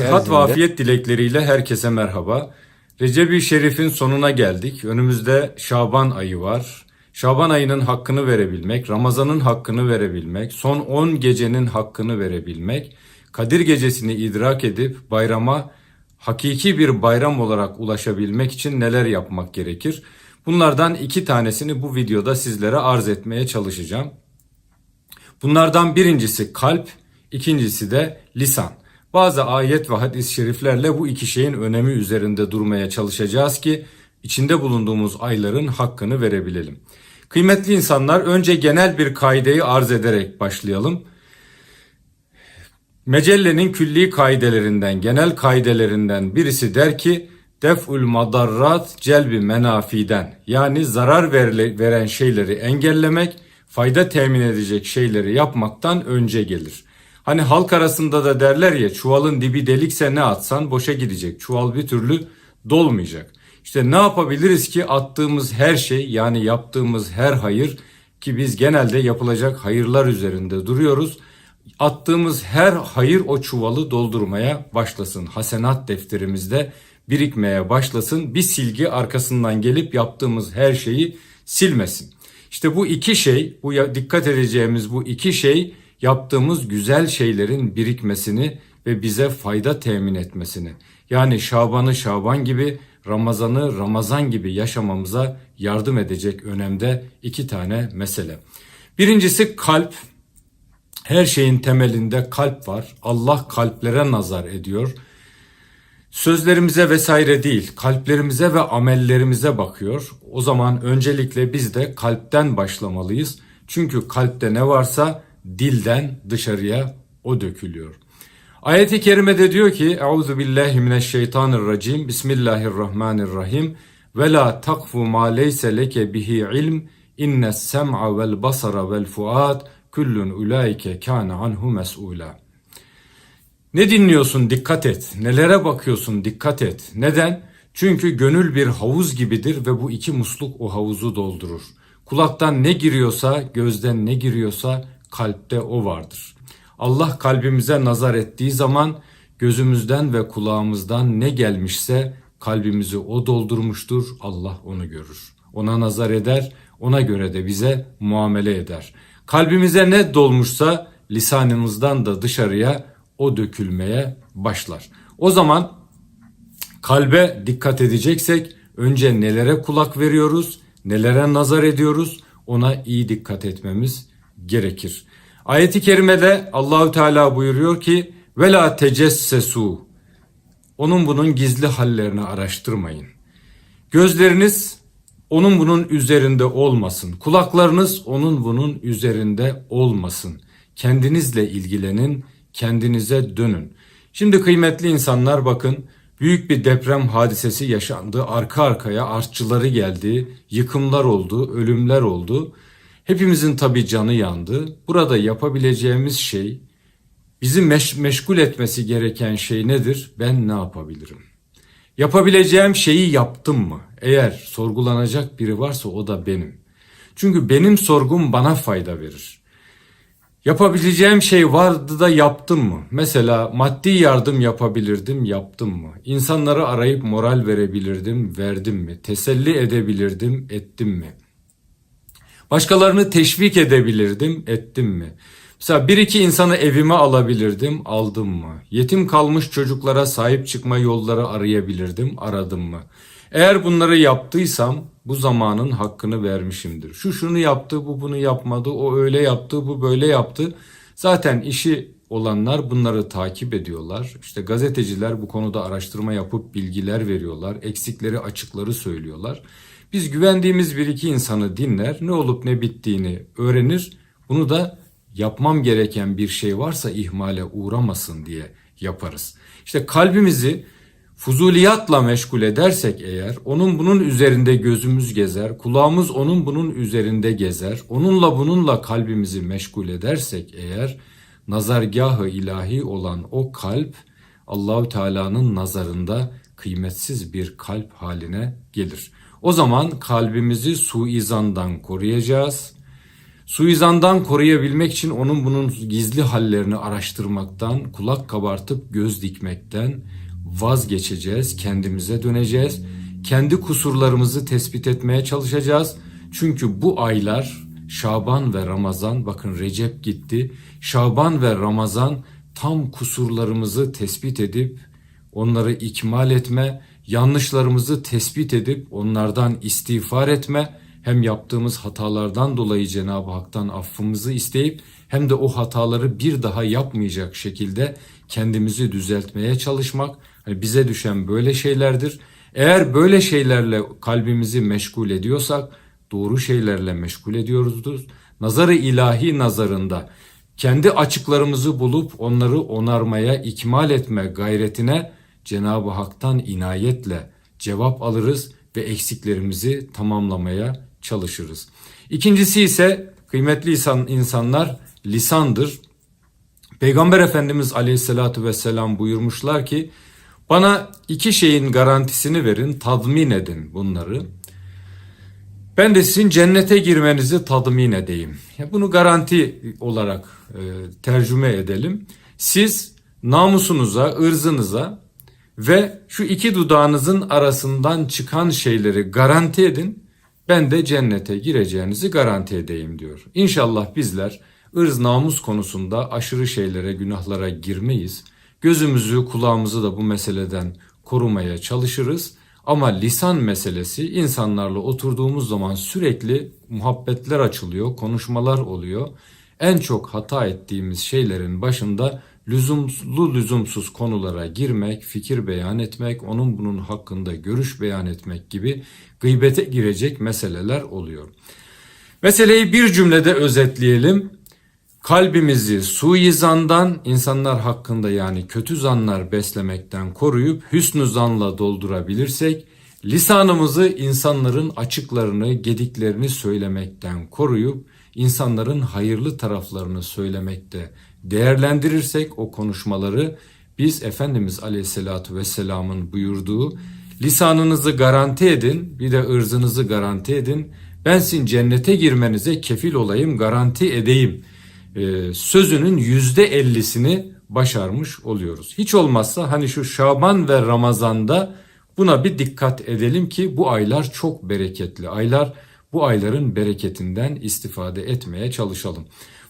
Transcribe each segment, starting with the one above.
Sıhhat ve afiyet dilekleriyle herkese merhaba. Recep-i Şerif'in sonuna geldik. Önümüzde Şaban ayı var. Şaban ayının hakkını verebilmek, Ramazan'ın hakkını verebilmek, son 10 gecenin hakkını verebilmek, Kadir gecesini idrak edip bayrama hakiki bir bayram olarak ulaşabilmek için neler yapmak gerekir? Bunlardan iki tanesini bu videoda sizlere arz etmeye çalışacağım. Bunlardan birincisi kalp, ikincisi de lisan. Bazı ayet ve hadis-i şeriflerle bu iki şeyin önemi üzerinde durmaya çalışacağız ki içinde bulunduğumuz ayların hakkını verebilelim. Kıymetli insanlar önce genel bir kaideyi arz ederek başlayalım. Mecellenin külli kaidelerinden, genel kaidelerinden birisi der ki def'ül madarrat celbi menafiden yani zarar veren şeyleri engellemek, fayda temin edecek şeyleri yapmaktan önce gelir. Hani halk arasında da derler ya çuvalın dibi delikse ne atsan boşa gidecek. Çuval bir türlü dolmayacak. İşte ne yapabiliriz ki attığımız her şey yani yaptığımız her hayır ki biz genelde yapılacak hayırlar üzerinde duruyoruz. Attığımız her hayır o çuvalı doldurmaya başlasın. Hasenat defterimizde birikmeye başlasın. Bir silgi arkasından gelip yaptığımız her şeyi silmesin. İşte bu iki şey, bu dikkat edeceğimiz bu iki şey yaptığımız güzel şeylerin birikmesini ve bize fayda temin etmesini. Yani Şaban'ı Şaban gibi, Ramazan'ı Ramazan gibi yaşamamıza yardım edecek önemde iki tane mesele. Birincisi kalp. Her şeyin temelinde kalp var. Allah kalplere nazar ediyor. Sözlerimize vesaire değil, kalplerimize ve amellerimize bakıyor. O zaman öncelikle biz de kalpten başlamalıyız. Çünkü kalpte ne varsa dilden dışarıya o dökülüyor. Ayet-i kerimede diyor ki Euzu billahi mineşşeytanirracim Bismillahirrahmanirrahim ve la takfu ma leyse leke bihi ilm innes sem'a vel basara vel fuad kullun ulaike kana anhu mes'ula. Ne dinliyorsun dikkat et. Nelere bakıyorsun dikkat et. Neden? Çünkü gönül bir havuz gibidir ve bu iki musluk o havuzu doldurur. Kulaktan ne giriyorsa, gözden ne giriyorsa kalpte o vardır. Allah kalbimize nazar ettiği zaman gözümüzden ve kulağımızdan ne gelmişse kalbimizi o doldurmuştur. Allah onu görür. Ona nazar eder, ona göre de bize muamele eder. Kalbimize ne dolmuşsa lisanımızdan da dışarıya o dökülmeye başlar. O zaman kalbe dikkat edeceksek önce nelere kulak veriyoruz, nelere nazar ediyoruz ona iyi dikkat etmemiz gerekir. Ayeti kerimede Allahü Teala buyuruyor ki ve la tecessesu onun bunun gizli hallerini araştırmayın. Gözleriniz onun bunun üzerinde olmasın. Kulaklarınız onun bunun üzerinde olmasın. Kendinizle ilgilenin, kendinize dönün. Şimdi kıymetli insanlar bakın büyük bir deprem hadisesi yaşandı. Arka arkaya artçıları geldi, yıkımlar oldu, ölümler oldu. Hepimizin tabii canı yandı. Burada yapabileceğimiz şey bizi meş- meşgul etmesi gereken şey nedir? Ben ne yapabilirim? Yapabileceğim şeyi yaptım mı? Eğer sorgulanacak biri varsa o da benim. Çünkü benim sorgum bana fayda verir. Yapabileceğim şey vardı da yaptım mı? Mesela maddi yardım yapabilirdim, yaptım mı? İnsanları arayıp moral verebilirdim, verdim mi? Teselli edebilirdim, ettim mi? Başkalarını teşvik edebilirdim, ettim mi? Mesela bir iki insanı evime alabilirdim, aldım mı? Yetim kalmış çocuklara sahip çıkma yolları arayabilirdim, aradım mı? Eğer bunları yaptıysam bu zamanın hakkını vermişimdir. Şu şunu yaptı, bu bunu yapmadı, o öyle yaptı, bu böyle yaptı. Zaten işi olanlar bunları takip ediyorlar. İşte gazeteciler bu konuda araştırma yapıp bilgiler veriyorlar. Eksikleri, açıkları söylüyorlar. Biz güvendiğimiz bir iki insanı dinler, ne olup ne bittiğini öğrenir. Bunu da yapmam gereken bir şey varsa ihmale uğramasın diye yaparız. İşte kalbimizi fuzuliyatla meşgul edersek eğer, onun bunun üzerinde gözümüz gezer, kulağımız onun bunun üzerinde gezer, onunla bununla kalbimizi meşgul edersek eğer, nazargahı ilahi olan o kalp, Allahü Teala'nın nazarında kıymetsiz bir kalp haline gelir. O zaman kalbimizi suizandan koruyacağız. Suizandan koruyabilmek için onun bunun gizli hallerini araştırmaktan, kulak kabartıp göz dikmekten vazgeçeceğiz, kendimize döneceğiz. Kendi kusurlarımızı tespit etmeye çalışacağız. Çünkü bu aylar Şaban ve Ramazan, bakın Recep gitti. Şaban ve Ramazan tam kusurlarımızı tespit edip onları ikmal etme, yanlışlarımızı tespit edip onlardan istiğfar etme, hem yaptığımız hatalardan dolayı Cenab-ı Hak'tan affımızı isteyip hem de o hataları bir daha yapmayacak şekilde kendimizi düzeltmeye çalışmak hani bize düşen böyle şeylerdir. Eğer böyle şeylerle kalbimizi meşgul ediyorsak doğru şeylerle meşgul ediyoruzdur. Nazarı ilahi nazarında kendi açıklarımızı bulup onları onarmaya, ikmal etme gayretine Cenab-ı Hak'tan inayetle cevap alırız ve eksiklerimizi tamamlamaya çalışırız. İkincisi ise kıymetli insan, insanlar lisandır. Peygamber Efendimiz Aleyhisselatü Vesselam buyurmuşlar ki bana iki şeyin garantisini verin, tadmin edin bunları. Ben de sizin cennete girmenizi tadmin edeyim. Bunu garanti olarak e, tercüme edelim. Siz namusunuza, ırzınıza ve şu iki dudağınızın arasından çıkan şeyleri garanti edin. Ben de cennete gireceğinizi garanti edeyim diyor. İnşallah bizler ırz namus konusunda aşırı şeylere, günahlara girmeyiz. Gözümüzü, kulağımızı da bu meseleden korumaya çalışırız. Ama lisan meselesi insanlarla oturduğumuz zaman sürekli muhabbetler açılıyor, konuşmalar oluyor. En çok hata ettiğimiz şeylerin başında lüzumlu lüzumsuz konulara girmek, fikir beyan etmek, onun bunun hakkında görüş beyan etmek gibi gıybete girecek meseleler oluyor. Meseleyi bir cümlede özetleyelim. Kalbimizi suizandan, insanlar hakkında yani kötü zanlar beslemekten koruyup hüsnü zanla doldurabilirsek, lisanımızı insanların açıklarını, gediklerini söylemekten koruyup, insanların hayırlı taraflarını söylemekte değerlendirirsek o konuşmaları biz Efendimiz Aleyhisselatü Vesselam'ın buyurduğu lisanınızı garanti edin bir de ırzınızı garanti edin ben sizin cennete girmenize kefil olayım garanti edeyim e, sözünün yüzde ellisini başarmış oluyoruz. Hiç olmazsa hani şu Şaban ve Ramazan'da buna bir dikkat edelim ki bu aylar çok bereketli aylar. Bu ayların bereketinden istifade etmeye çalışalım.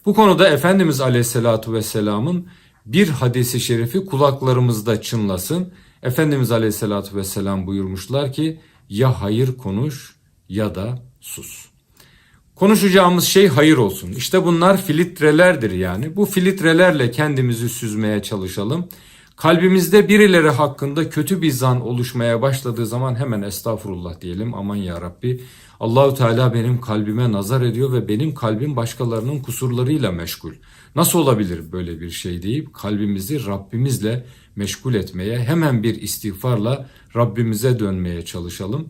Bu konuda Efendimiz Aleyhisselatu Vesselam'ın bir hadisi şerifi kulaklarımızda çınlasın. Efendimiz Aleyhisselatu Vesselam buyurmuşlar ki ya hayır konuş ya da sus. Konuşacağımız şey hayır olsun. İşte bunlar filtrelerdir yani. Bu filtrelerle kendimizi süzmeye çalışalım. Kalbimizde birileri hakkında kötü bir zan oluşmaya başladığı zaman hemen estağfurullah diyelim. Aman ya Rabbi. Allahu Teala benim kalbime nazar ediyor ve benim kalbim başkalarının kusurlarıyla meşgul. Nasıl olabilir böyle bir şey deyip kalbimizi Rabbimizle meşgul etmeye, hemen bir istiğfarla Rabbimize dönmeye çalışalım.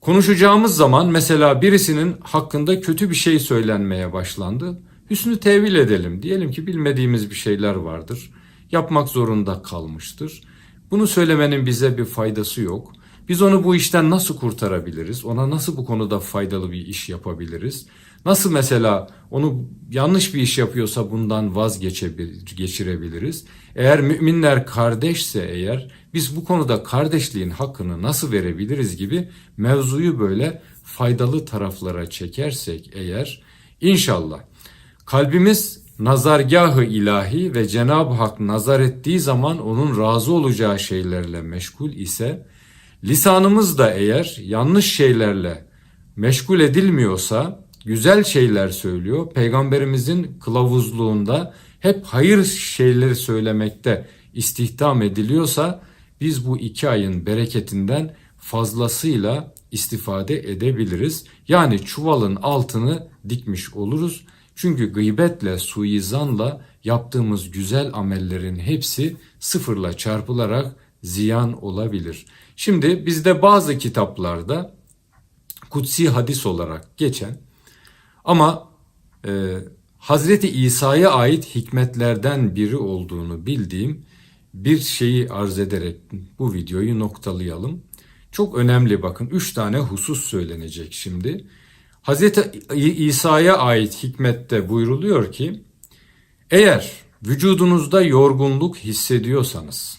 Konuşacağımız zaman mesela birisinin hakkında kötü bir şey söylenmeye başlandı. Hüsnü tevil edelim. Diyelim ki bilmediğimiz bir şeyler vardır. Yapmak zorunda kalmıştır. Bunu söylemenin bize bir faydası yok. Biz onu bu işten nasıl kurtarabiliriz? Ona nasıl bu konuda faydalı bir iş yapabiliriz? Nasıl mesela onu yanlış bir iş yapıyorsa bundan vazgeçirebiliriz? Eğer müminler kardeşse eğer biz bu konuda kardeşliğin hakkını nasıl verebiliriz gibi mevzuyu böyle faydalı taraflara çekersek eğer inşallah kalbimiz nazargahı ilahi ve Cenab-ı Hak nazar ettiği zaman onun razı olacağı şeylerle meşgul ise lisanımız da eğer yanlış şeylerle meşgul edilmiyorsa güzel şeyler söylüyor. Peygamberimizin kılavuzluğunda hep hayır şeyleri söylemekte istihdam ediliyorsa biz bu iki ayın bereketinden fazlasıyla istifade edebiliriz. Yani çuvalın altını dikmiş oluruz. Çünkü gıybetle, suizanla yaptığımız güzel amellerin hepsi sıfırla çarpılarak ziyan olabilir. Şimdi bizde bazı kitaplarda kutsi hadis olarak geçen ama e, Hazreti İsa'ya ait hikmetlerden biri olduğunu bildiğim bir şeyi arz ederek bu videoyu noktalayalım. Çok önemli bakın üç tane husus söylenecek şimdi. Hazreti İsa'ya ait hikmette buyruluyor ki eğer vücudunuzda yorgunluk hissediyorsanız,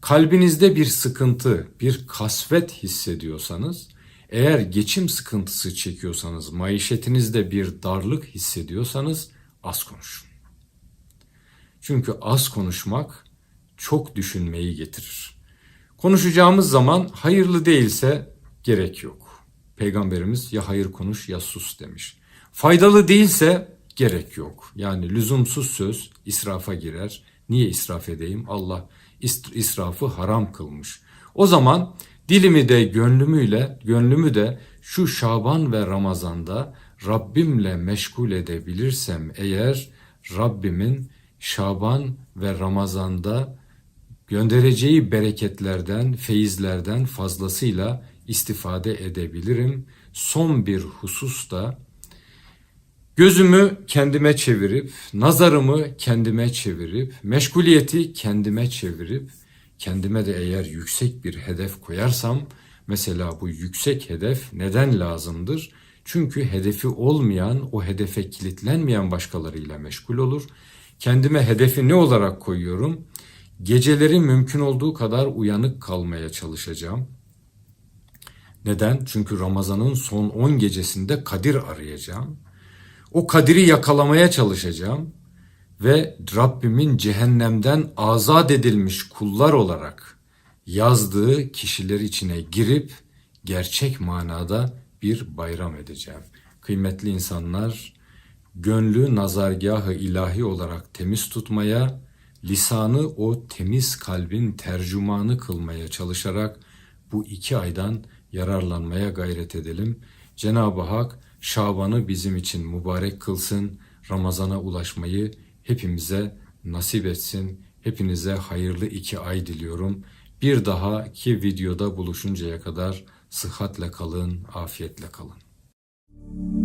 kalbinizde bir sıkıntı, bir kasvet hissediyorsanız, eğer geçim sıkıntısı çekiyorsanız, maişetinizde bir darlık hissediyorsanız az konuşun. Çünkü az konuşmak çok düşünmeyi getirir. Konuşacağımız zaman hayırlı değilse gerek yok. Peygamberimiz ya hayır konuş ya sus demiş. Faydalı değilse gerek yok. Yani lüzumsuz söz israfa girer. Niye israf edeyim? Allah israfı haram kılmış. O zaman dilimi de gönlümüyle, gönlümü de şu Şaban ve Ramazan'da Rabbimle meşgul edebilirsem eğer Rabbimin Şaban ve Ramazan'da göndereceği bereketlerden, feyizlerden fazlasıyla istifade edebilirim. Son bir husus da gözümü kendime çevirip, nazarımı kendime çevirip, meşguliyeti kendime çevirip, kendime de eğer yüksek bir hedef koyarsam, mesela bu yüksek hedef neden lazımdır? Çünkü hedefi olmayan, o hedefe kilitlenmeyen başkalarıyla meşgul olur. Kendime hedefi ne olarak koyuyorum? Geceleri mümkün olduğu kadar uyanık kalmaya çalışacağım. Neden? Çünkü Ramazan'ın son 10 gecesinde Kadir arayacağım. O Kadir'i yakalamaya çalışacağım ve Rabbimin cehennemden azat edilmiş kullar olarak yazdığı kişiler içine girip gerçek manada bir bayram edeceğim. Kıymetli insanlar, gönlü nazargahı ilahi olarak temiz tutmaya, lisanı o temiz kalbin tercümanı kılmaya çalışarak bu iki aydan yararlanmaya gayret edelim. Cenab-ı Hak Şaban'ı bizim için mübarek kılsın, Ramazan'a ulaşmayı hepimize nasip etsin. Hepinize hayırlı iki ay diliyorum. Bir dahaki videoda buluşuncaya kadar sıhhatle kalın, afiyetle kalın.